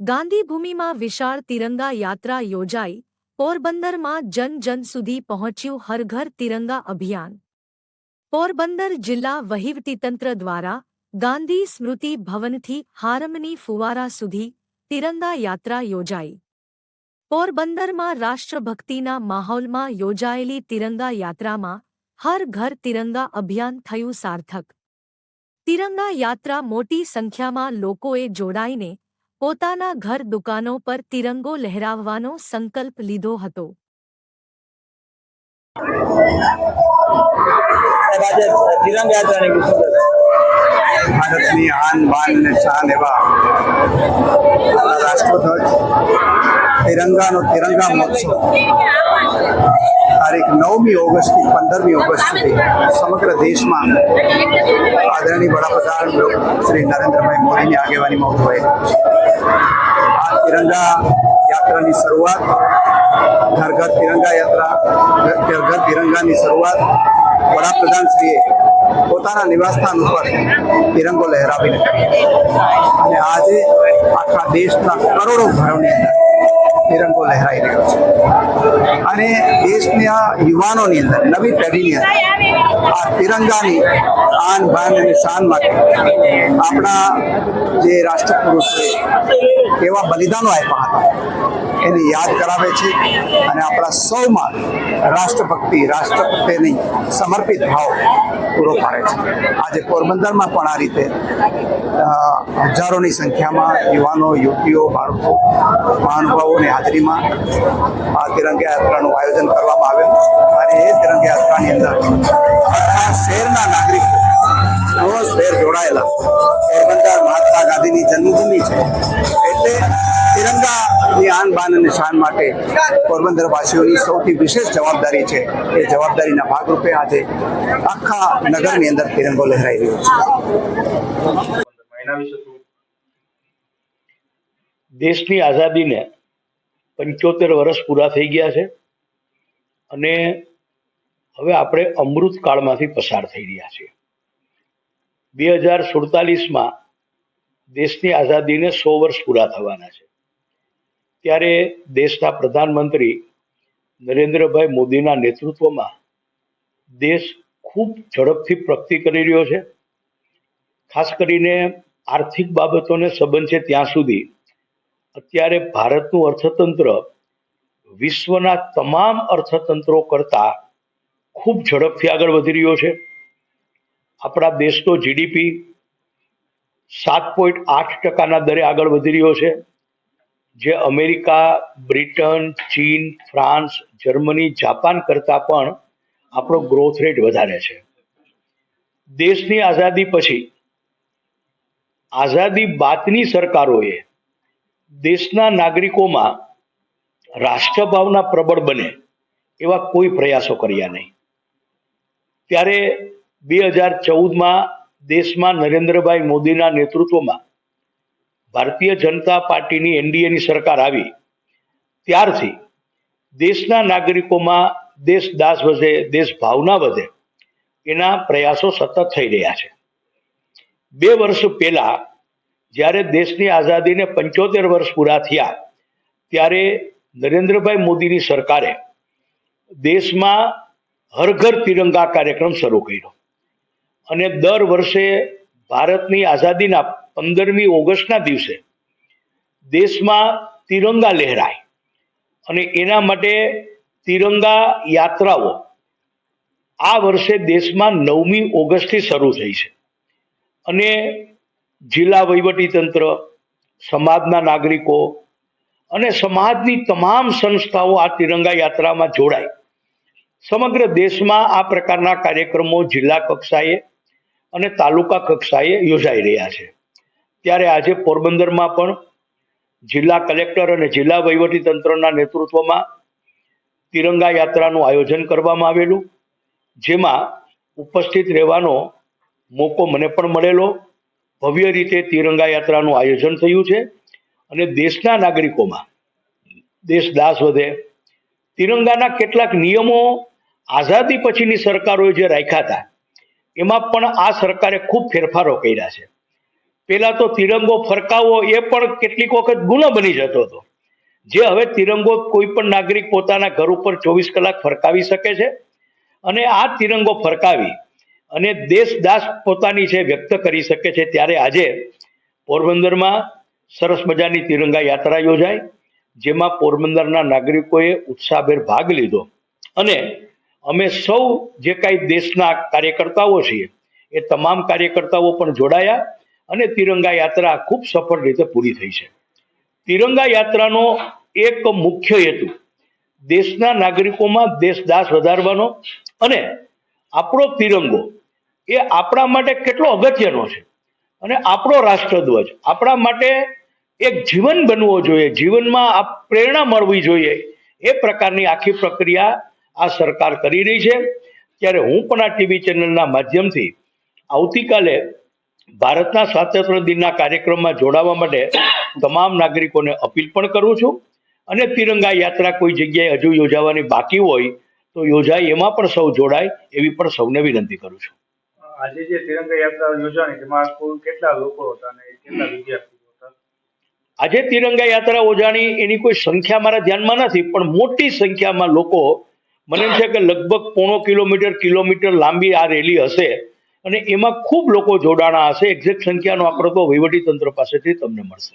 ગાંધીભૂમિમાં વિશાળ તિરંગા યાત્રા યોજાઈ, પોરબંદરમાં જન જન સુધી પહોંચ્યું હર ઘર તિરંગા અભિયાન. પોરબંદર જિલ્લા વહીવટીતંત્ર દ્વારા ગાંધી સ્મૃતિ ભવનથી હારમની ફુવારા સુધી તિરંગા યાત્રા યોજાઈ. પોરબંદરમાં રાષ્ટ્રભક્તિના માહોલમાં યોજાયેલી તિરંગા યાત્રામાં હર ઘર તિરંગા અભિયાન થયું સાર્થક. તિરંગા યાત્રા મોટી સંખ્યામાં લોકોએ જોડાઈને પોતાના ઘર દુકાનો પર તિરંગો લહેરાવવાનો સંકલ્પ લીધો હતો. આજે તિરંગા યાત્રાની વિશે ભારતની આન બાન ને શાન એવા આપણા રાષ્ટ્રધ્વજ તિરંગાનો તિરંગા મહોત્સવ તારીખ નવમી ઓગસ્ટથી પંદરમી ઓગસ્ટ સુધી સમગ્ર દેશમાં આદરણીય વડાપ્રધાન શ્રી નરેન્દ્રભાઈ મોદીની આગેવાનીમાં ઉજવાઈ રહ્યો છે આ તિરંગા યાત્રાની શરૂઆત ઘર ઘર તિરંગા યાત્રા ઘર ઘર તિરંગાની શરૂઆત વડાપ્રધાન શ્રીએ પોતાના નિવાસસ્થાન ઉપર તિરંગો લહેરાવીને અને આજે આખા દેશના કરોડો ઘરોની અંદર તિરંગો લહેરાઈ રહ્યો છે. અને દેશના યુવાનોની અંદર, નવી પેઢીની અંદર, આ તિરંગાની આન બાન અને શાન માટે આપણા જે રાષ્ટ્રપુરુષોએ એવા બલિદાનો આપ્યા હતા. એને યાદ કરાવે છે અને આપણા સૌમાં રાષ્ટ્રભક્તિ રાષ્ટ્ર સમર્પિત ભાવ પૂરો પાડે છે. આજે પોરબંદરમાં પણ આ રીતે હજારોની સંખ્યામાં યુવાનો, યુવતીઓ, બાળકો, મહાનુભાવોની હાજરીમાં આ તિરંગા યાત્રાનું આયોજન કરવામાં આવ્યું અને એ તિરંગા યાત્રાની અંદર શહેરના નાગરિકો શહેર જોડાયેલા, પોરબંદર, મહાત્મા ગાંધીની જન્મભૂમિ છે. એટલે તિરંગાની આન બાન અને શાન માટે પોરબંદરવાસીઓની સૌથી વિશેષ જવાબદારી છે. એ જવાબદારીના ભાગરૂપે આજે આખા નગરની અંદર તિરંગો લહેરાઈ રહ્યો છે. દેશની આઝાદીને પંચોતેર વર્ષ પૂરા થઈ ગયા છે અને હવે આપણે અમૃત કાળમાંથી પસાર થઈ રહ્યા છીએ. બે હજાર સુડતાલીસમાં દેશની આઝાદીને સો વર્ષ પૂરા થવાના છે. ત્યારે દેશના પ્રધાનમંત્રી નરેન્દ્રભાઈ મોદીના નેતૃત્વમાં દેશ ખૂબ ઝડપથી પ્રગતિ કરી રહ્યો છે. ખાસ કરીને આર્થિક બાબતોને સંબંધ છે ત્યાં સુધી અત્યારે ભારતનું અર્થતંત્ર વિશ્વના તમામ અર્થતંત્રો કરતા ખૂબ ઝડપથી આગળ વધી રહ્યો છે. આપણા દેશનો જીડીપી સાત પોઈન્ટ આઠ ટકાના દરે આગળ વધી રહ્યો છે. જે અમેરિકા, બ્રિટન, ચીન, ફ્રાન્સ, જર્મની, જાપાન કરતાં પણ આપણો ગ્રોથ રેટ વધારે છે. દેશની આઝાદી પછી આઝાદી બાદની સરકારોએ દેશના નાગરિકોમાં રાષ્ટ્રભાવના પ્રબળ બને એવા કોઈ પ્રયાસો કર્યા નહીં. ત્યારે બે હજાર ચૌદમાં દેશમાં નરેન્દ્રભાઈ મોદીના નેતૃત્વમાં ભારતીય જનતા પાર્ટીની એનડીએની સરકાર આવી, ત્યારથી દેશના નાગરિકોમાં દેશદાસ વધે, દેશ ભાવના વધે, એના પ્રયાસો સતત થઈ રહ્યા છે. બે વર્ષ પહેલા જ્યારે દેશની આઝાદીને પંચોતેર વર્ષ પૂરા થયા, ત્યારે નરેન્દ્રભાઈ મોદીની સરકારે દેશમાં હર ઘર તિરંગા કાર્યક્રમ શરૂ કર્યો. અને દર વર્ષે ભારતની આઝાદીના પંદરમી ઓગસ્ટના દિવસે દેશમાં તિરંગા લહેરાય અને એના માટે તિરંગા યાત્રાઓ આ વર્ષે દેશમાં નવમી ઓગસ્ટથી શરૂ થઈ છે. અને જિલ્લા વહીવટીતંત્ર, સમાજના નાગરિકો અને સમાજની તમામ સંસ્થાઓ આ તિરંગા યાત્રામાં જોડાય. સમગ્ર દેશમાં આ પ્રકારના કાર્યક્રમો જિલ્લા કક્ષાએ અને તાલુકા કક્ષાએ યોજાઈ રહ્યા છે. ત્યારે આજે પોરબંદરમાં પણ જિલ્લા કલેક્ટર અને જિલ્લા વહીવટીતંત્રના નેતૃત્વમાં તિરંગા યાત્રાનું આયોજન કરવામાં આવેલું. જેમાં ઉપસ્થિત રહેવાનો મોકો મને પણ મળેલો. ભવ્ય રીતે તિરંગા યાત્રાનું આયોજન થયું છે અને દેશના નાગરિકોમાં દેશદાસ વધે. તિરંગાના કેટલાક નિયમો આઝાદી પછીની સરકારોએ જે રાખ્યા હતા, એમાં પણ આ સરકારે ખૂબ ફેરફારો કર્યા છે. પેલા તો તિરંગો ફરકાવવો એ પણ કેટલીક વખત ગુનો બની જતો હતો. જે હવે તિરંગો કોઈ પણ નાગરિક પોતાના ઘર ઉપર ચોવીસ કલાક ફરકાવી શકે છે અને આ તિરંગો ફરકાવી અને દેશ દાસ પોતાની છે વ્યક્ત કરી શકે છે ત્યારે આજે પોરબંદરમાં સરસ મજાની તિરંગા યાત્રા યોજાઈ, જેમાં પોરબંદરના નાગરિકોએ ઉત્સાહભેર ભાગ લીધો. અને અમે સૌ જે કાંઈ દેશના કાર્યકર્તાઓ છીએ, એ તમામ કાર્યકર્તાઓ પણ જોડાયા અને તિરંગા યાત્રા ખૂબ સફળ રીતે પૂરી થઈ છે. તિરંગા યાત્રાનો એક મુખ્ય હેતુ દેશના નાગરિકોમાં દેશદાસ વધારવાનો અને આપણો તિરંગો એ આપણા માટે કેટલો અગત્યનો છે અને આપણો રાષ્ટ્રધ્વજ આપણા માટે એક જીવન બનવો જોઈએ, જીવનમાં આ પ્રેરણા મળવી જોઈએ એ પ્રકારની આખી પ્રક્રિયા આ સરકાર કરી રહી છે. ત્યારે હું પણ આ ટીવી ચેનલના માધ્યમથી આવતીકાલે ભારતના સ્વાતંત્ર્ય દિનના કાર્યક્રમમાં જોડાવા માટે તમામ નાગરિકોને અપીલ પણ કરું છું. અને તિરંગા યાત્રા કોઈ જગ્યાએ હજુ યોજાવાની બાકી હોય તો યોજાય એમાં પણ સૌ જોડાય એવી પણ સૌને વિનંતી કરું છું. આજે જે તિરંગા યાત્રા યોજાણી તેમાં કુલ કેટલા લોકો હતા અને કેટલા વિદ્યાર્થીઓ હતા? આજે તિરંગા યાત્રા યોજાણી એની કોઈ સંખ્યા મારા ધ્યાનમાં નથી પણ મોટી સંખ્યામાં લોકો મને એમ છે કે લગભગ પોણો કિલોમીટર કિલોમીટર લાંબી આ રેલી હશે. અને એમાં ખૂબ લોકો જોડાણા હશે. એક્ઝેક્ટ સંખ્યાનો આંકડો તો વહીવટી તંત્ર પાસેથી તમને મળશે.